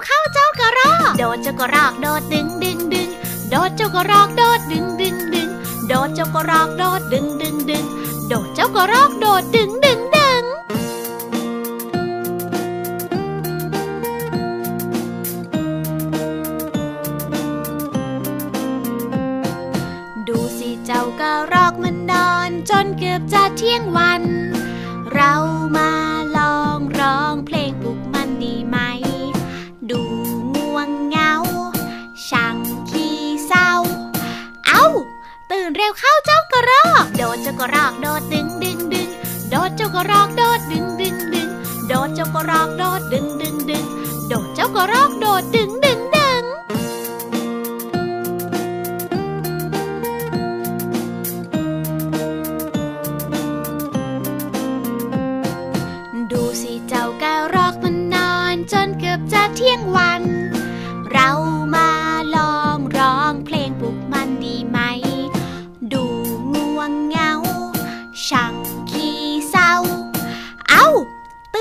เร็วเข้าเจ้ากระรอกโดดเจ้ากระรอกโดดดึงดึงดึงโดดเจ้ากระรอกโดดดึงดึงดึงโดดเจ้ากระรอกโดดดึงดึงดึงโดดเจ้ากระรอกโดดดึงดึงดึงดูสิเจ้ากระรอกมันนอน จนเกือบจะเที่ยงวัน เรามา จ้ากระรอกโดดดึงดึงดึงโดดเจ้ากระรอกโดดดึงดึงดึงโดดเจ้ากระรอกโดดดึงดึงดึงโดดเจ้ากระรอกโดดดึงดึงดึง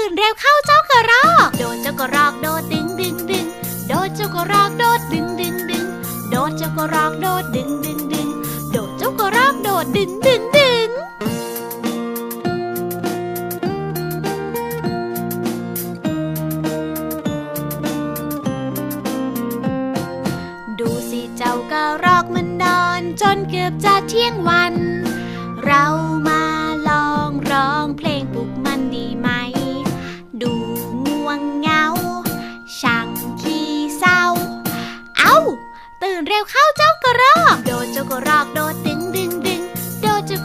นเร็วเข้าเจ้ากระรอก โดดเจ้ากระรอกโดดดึงดึงดึงโดดเจ้ากระรอกโดดดึงดึงดึงโดดเจ้ากระรอกโดดดึงดึงดึงโดดเจ้ากระรอกโดดดึงดึงดึงดูสิเจ้ากระรอกมันนอน จนเกือบจะเที่ยงวัน เรา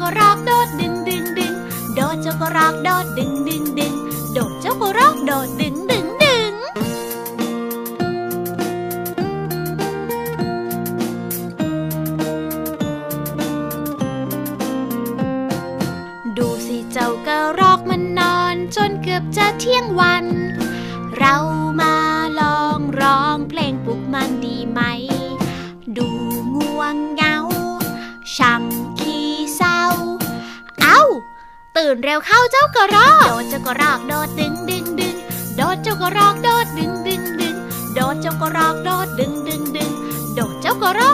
กระรอกโดดดึงดึงดึงโดดเจ้ากระรอกโดดดึงดึงดึงโดดเจ้ากระรอกโดดดึงดึงดึงดูสิเจ้ากระรอกมันนอนจนเกือบจะเที่ยงวัน เรามาลองร้องเพลง นเร็วเข้าเจ้ากระรอกโดดเจ้ากระรอกโดดดึงดึงดึงโดดเจ้ากระรอกโดดดึงดึงดึงโดดเจ้ากระรอกโดดดึงดึงดึงโดดเจ้ากระรอก